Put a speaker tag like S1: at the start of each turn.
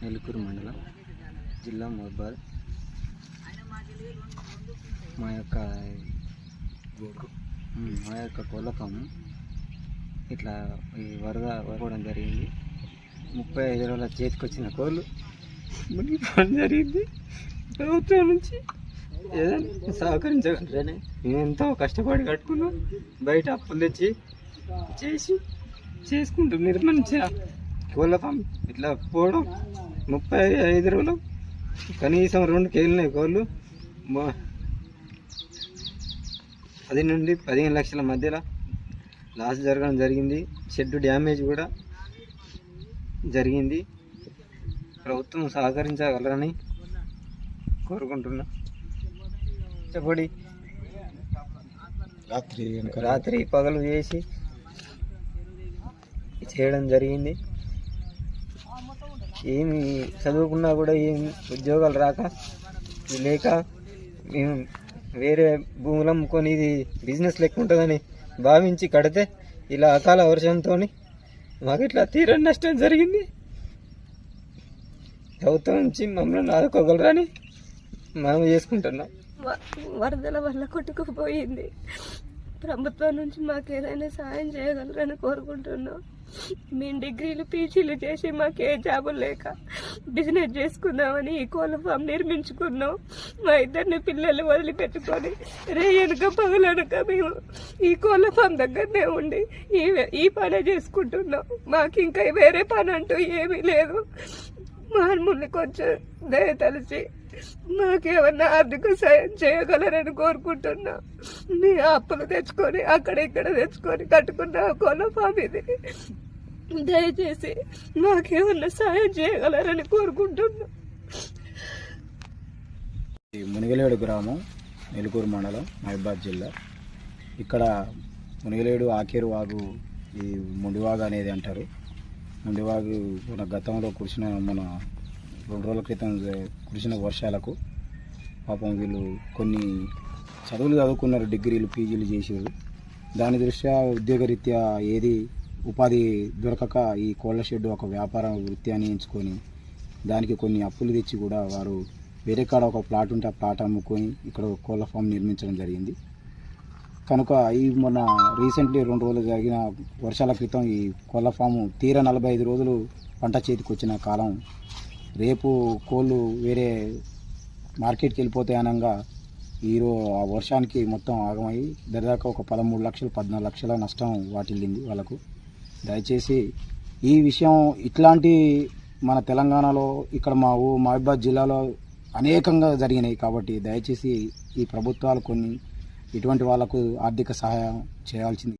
S1: నెల్లూరు మండలం జిల్లా మహబాద్ మా యొక్క మా యొక్క కోళ్ళఫాము ఇట్లా ఈ వరద వరకోవడం జరిగింది. ముప్పై ఐదు రోజుల చేతికి వచ్చిన కోళ్ళు మునిగిపోవడం జరిగింది. ప్రభుత్వం నుంచి ఏదైనా సహకరించగలరని ఎంతో కష్టపడి కట్టుకున్నాం. బయట అప్పులు తెచ్చి చేసి చేసుకుంటాం నిర్మించా కోళ్ళ ఫామ్ ఇట్లా పోవడం ముప్పై ఐదు రోజులు కనీసం రెండు కేళ్ళినాయి కోళ్ళు. పది నుండి పదిహేను లక్షల మధ్యలో లాస్ జరగడం జరిగింది. షెడ్ డ్యామేజ్ కూడా జరిగింది. ప్రభుత్వం సహకరించగలరని కోరుకుంటున్నా. చెప్పండి.
S2: రాత్రి
S1: రాత్రి పగలు చేసి చేయడం జరిగింది. ఏమి చదువుకున్నా కూడా ఏం ఉద్యోగాలు రాక లేక మేము వేరే భూములు అమ్ముకొని ఇది బిజినెస్ లెక్క ఉంటుందని భావించి కడితే ఇలా అకాల వర్షంతో మాకు ఇట్లా తీరని నష్టం జరిగింది. ప్రభుత్వం నుంచి మమ్మల్ని ఆదుకోగలరని మేము చేసుకుంటున్నాం.
S3: వ- వరదల వల్ల కొట్టుకుపోయింది. ప్రభుత్వం నుంచి మాకు ఏదైనా సాయం చేయగలరని కోరుకుంటున్నాం. మేము డిగ్రీలు పీజీలు చేసి మాకు ఏ జాబులు లేక బిజినెస్ చేసుకుందామని ఈ కోళ్ళ ఫామ్ నిర్మించుకున్నాం. మా ఇద్దరిని పిల్లలు వదిలిపెట్టుకొని రేయనక పగలనక మేము ఈ కోళ్ళ ఫామ్ దగ్గరనే ఉండి ఈ ఈ పనే చేసుకుంటున్నాం. మాకు ఇంకా వేరే పని అంటూ ఏమీ లేదు. మామూలు కొంచెం దయ తలచి మాకేమన్నా ఆర్థిక సాయం చేయగలరని కోరుకుంటున్నా. మీ అప్పులు తెచ్చుకొని అక్కడ ఇక్కడ తెచ్చుకొని కట్టుకున్న కోళ్ళ ఫామ్ ఇది దయచేసి మాకేమన్నా సాయం చేయగలరని కోరుకుంటున్నా.
S2: ఈ మునిగలేడు గ్రామం నెలుకూరు మండలం మహబాద్ జిల్లా. ఇక్కడ మునిగలేడు ఆకేరు వాగు ఈ ముండివాగు అనేది అంటారు. ముండివాగు మన గతంలో కురిసిన మన రెండు రోజుల క్రితం కురిసిన వర్షాలకు పాపం వీళ్ళు కొన్ని చదువులు చదువుకున్నారు డిగ్రీలు పీజీలు చేసారు దాని దృష్ట్యా ఉద్యోగరీత్యా ఏది ఉపాధి దొరకక ఈ కోళ్ళ షెడ్ ఒక వ్యాపార వృత్తి అని ఎంచుకొని దానికి కొన్ని అప్పులు తెచ్చి కూడా వారు వేరే కాడ ఒక ప్లాట్ ఉంటే ఆ ప్లాట్ అమ్ముకొని ఇక్కడ కోళ్ళ ఫామ్ నిర్మించడం జరిగింది. కనుక ఈ మొన్న రీసెంట్లీ రెండు రోజులు జరిగిన వర్షాల క్రితం ఈ కోళ్ళ ఫాము తీర నలభై ఐదు రోజులు పంట చేతికి వచ్చిన కాలం రేపు కోళ్ళు వేరే మార్కెట్కి వెళ్ళిపోతాయి అనగా ఈరో ఆ వర్షానికి మొత్తం ఆగమై దరిదాకా ఒక పదమూడు లక్షలు పద్నాలుగు లక్షల నష్టం వాటిల్లింది వాళ్ళకు. దయచేసి ఈ విషయం ఇట్లాంటి మన తెలంగాణలో ఇక్కడ మా ఊ మహబాద్ జిల్లాలో అనేకంగా జరిగినాయి కాబట్టి దయచేసి ఈ ప్రభుత్వాలు కొన్ని ఇటువంటి వాళ్ళకు ఆర్థిక సహాయం చేయాల్సింది.